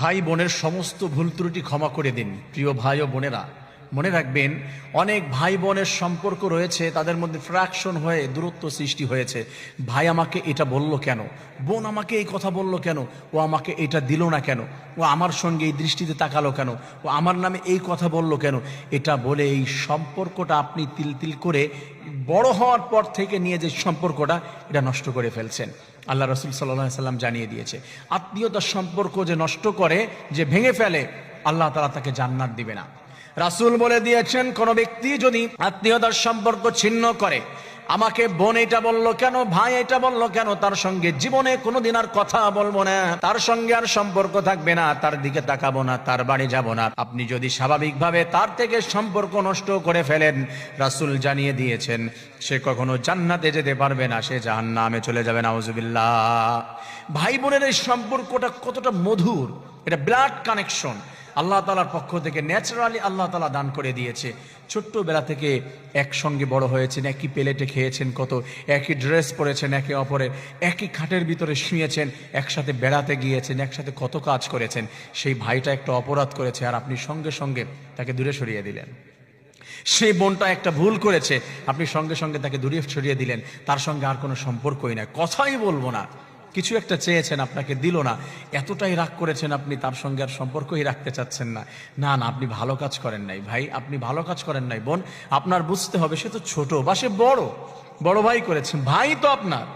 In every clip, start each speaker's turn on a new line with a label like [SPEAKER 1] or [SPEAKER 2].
[SPEAKER 1] ভাই বোনের সমস্ত ভুল ত্রুটি ক্ষমা করে দিন। প্রিয় ভাই ও বোনেরা, মনে রাখবেন, অনেক ভাই বোনের সম্পর্ক রয়েছে, তাদের মধ্যে ফ্র্যাকশন হয়ে দূরত্ব সৃষ্টি হয়েছে। ভাই আমাকে এটা বলল কেন? বোন আমাকে এই কথা বলল কেন? ও আমাকে এটা দিল না কেন? ও আমার সঙ্গে এই দৃষ্টিতে তাকালো কেন? ও আমার নামে এই কথা বলল কেন? এটা বলে এই সম্পর্কটা আপনি তিল তিল করে বড় হওয়ার পর থেকে নিয়ে যে সম্পর্কটা, এটা নষ্ট করে ফেলছেন। আল্লাহ রসুল সাল্লাম জানিয়ে দিয়েছে, আত্মীয়তার সম্পর্ক যে নষ্ট করে, যে ভেঙে ফেলে, আল্লাহ তালা তাকে জান্নাত দিবে না। রাসুল বলে দিয়েছেন, কোন ব্যক্তি যদি আত্মীয়তার সম্পর্ক ছিন্ন করে আমাকে বোন এটা বলল কেন, ভাই এটা বলল কেন, তার সঙ্গে জীবনে কোনোদিন আর কথা বলব না। তার সঙ্গে আর সম্পর্ক থাকবে না, তার দিকে তাকাবো না, তার বাড়ি যাব না। আপনি যদি স্বাভাবিকভাবে তার থেকে সম্পর্ক নষ্ট করে ফেলেন, রাসুল জানিয়ে দিয়েছেন, সে কখনো জান্নাতে যেতে পারবে না, সে জাহান্নামে চলে যাবে, নাউজুবিল্লাহ। ভাই বোনের এই সম্পর্কটা কতটা মধুর। এটা ব্লাড কানেকশন আল্লাহ তালার পক্ষ থেকে ন্যাচারালি আল্লাহ তালা দান করে দিয়েছে। ছোট্টবেলা থেকে একসঙ্গে বড় হয়েছেন, একই প্লেটে খেয়েছেন কত, একই ড্রেস পরেছেন একে অপরের, একই খাটের ভিতরে শুয়েছেন, একসাথে বেড়াতে গিয়েছেন, একসাথে কত কাজ করেছেন। সেই ভাইটা একটা অপরাধ করেছে আর আপনি সঙ্গে সঙ্গে তাকে দূরে সরিয়ে দিলেন। সেই বোনটা একটা ভুল করেছে, আপনি সঙ্গে সঙ্গে তাকে দূরে সরিয়ে দিলেন। তার সঙ্গে আর কোনো সম্পর্কই নাই। কথাই বলব না। কিছু একটা চেয়েছেন, আপনাকে দিল না। এতটাই রাগ করেছেন আপনি, তার সঙ্গে আর সম্পর্কই রাখতে চাচ্ছেন না। না না, আপনি ভালো কাজ করেন নাই ভাই, আপনি ভালো কাজ করেন নাই। বোন, আপনার বুঝতে হবে, সে তো ছোট, বা সে বড় বড় ভাই করেছেন ভাই তো আপনার।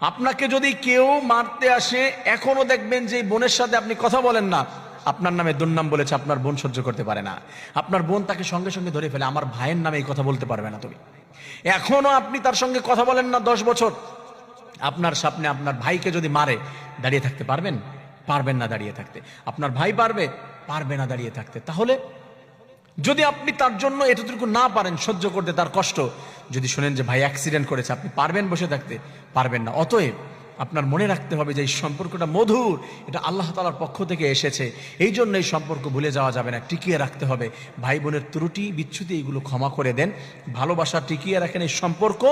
[SPEAKER 1] আপনাকে যদি কেউ মারতে আসে, এখনও দেখবেন যে বোনের সাথে আপনি কথা বলেন না, আপনার নামে দুর্নাম বলেছে, আপনার বোন সহ্য করতে পারে না। আপনার বোন তাকে সঙ্গে সঙ্গে ধরে ফেলে, আমার ভাইয়ের নামে এই কথা বলতে পারবে না তুমি। এখনও আপনি তার সঙ্গে কথা বলেন না দশ বছর। আপনার সামনে আপনার ভাইকে যদি মারে, দাঁড়িয়ে থাকতে পারবেন? পারবেন না দাঁড়িয়ে থাকতে। আপনার ভাই পারবে? পারবে না দাঁড়িয়ে থাকতে। তাহলে যদি আপনি তার জন্য এতটুকু না পারেন, সহ্য করতে তার কষ্ট, যদি শোনেন যে ভাই অ্যাক্সিডেন্ট করেছে, আপনি পারবেন বসে থাকতে? পারবেন না। অতএব আপনার মনে রাখতে হবে যে এই সম্পর্কটা মধুর, এটা আল্লাহ তালার পক্ষ থেকে এসেছে। এই জন্য এই সম্পর্ক ভুলে যাওয়া যাবে না, টিকিয়ে রাখতে হবে। ভাই বোনের ত্রুটি বিচ্ছুতি এইগুলো ক্ষমা করে দেন। ভালোবাসা টিকিয়ে রাখেন এই সম্পর্ক,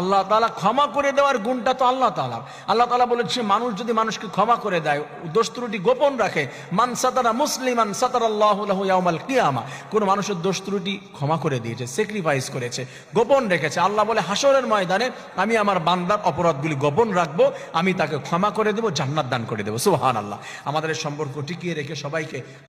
[SPEAKER 1] আল্লাহ তালা ক্ষমা করে দেওয়ার গুণটা তো আল্লাহ তালা আল্লাহ তালা বলেছে, মানুষ যদি মানুষকে ক্ষমা করে দেয়, দোষ ত্রুটি গোপন রাখে, মান সাতারা মুসলিমান সাতার আল্লাহ ইয়ামাল কিয়ামা। কোনো মানুষের দোষ ত্রুটি ক্ষমা করে দিয়েছে স্যাক্রিফাইস করেছে, গোপন রেখেছে। আল্লাহ বলে হাসরের ময়দানে আমি আমার বান্দার অপরাধগুলি গোপন রাখব আমি তাকে ক্ষমা করে দেবো, জান্নাত দান করে দেবো। সুহান আল্লাহ আমাদের সম্পর্ক টিকিয়ে রেখে সবাইকে